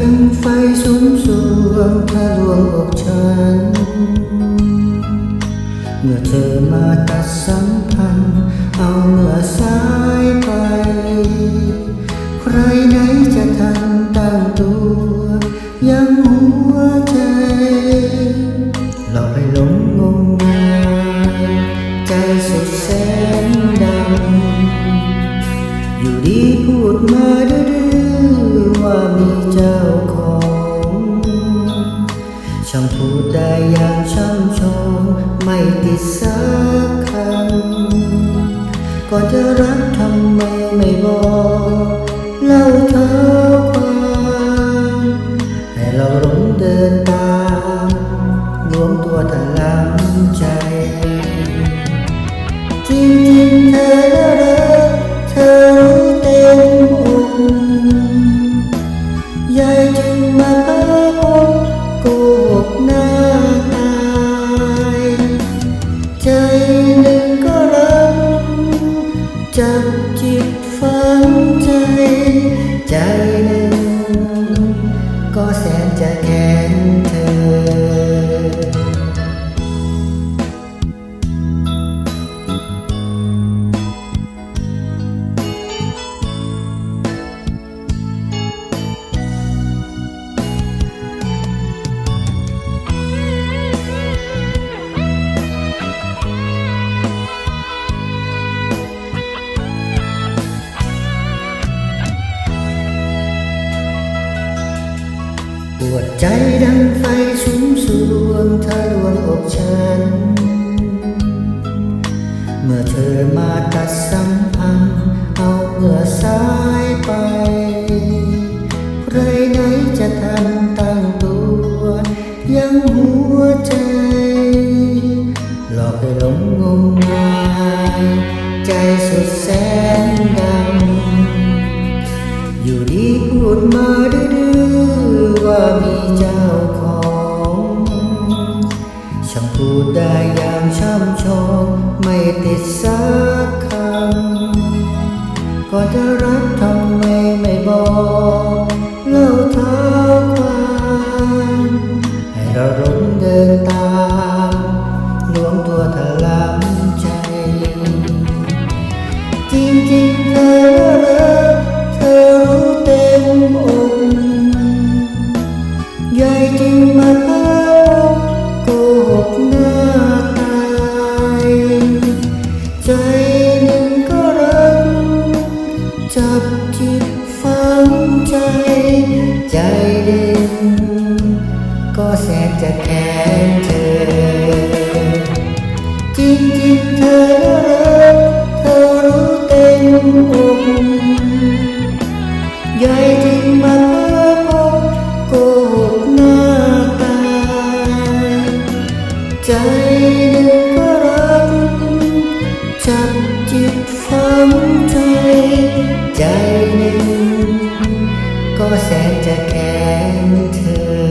ดังไฟสุมสวงทะลวงอกฉัน เมื่อเธอมาตัดสัมพันธ์ เอาเมื่อสา ดีพูดมาดื้อว่ามีเจ้าของช่างพูดได้อย่างช่ำชองไม่ติดสักคำก่อนจะรัก วดใจดังไฟสุมสวงทะลวงอกฉัน เมื่อเธอมาตัดสัมพันธ์เอาเมื่อสายไป ใครไหนจะทันตั้งตัว ยังหัวใจ หลอกให้หลงงมงาย ใจสุดแสนดำอยู่ดีพูดมาูดได้อย่างช่ำชอง ไม่ติดสักคำก็จะรักิตฝันใจ ใจหนึ่ง ก็แสนจะแค้นเธอ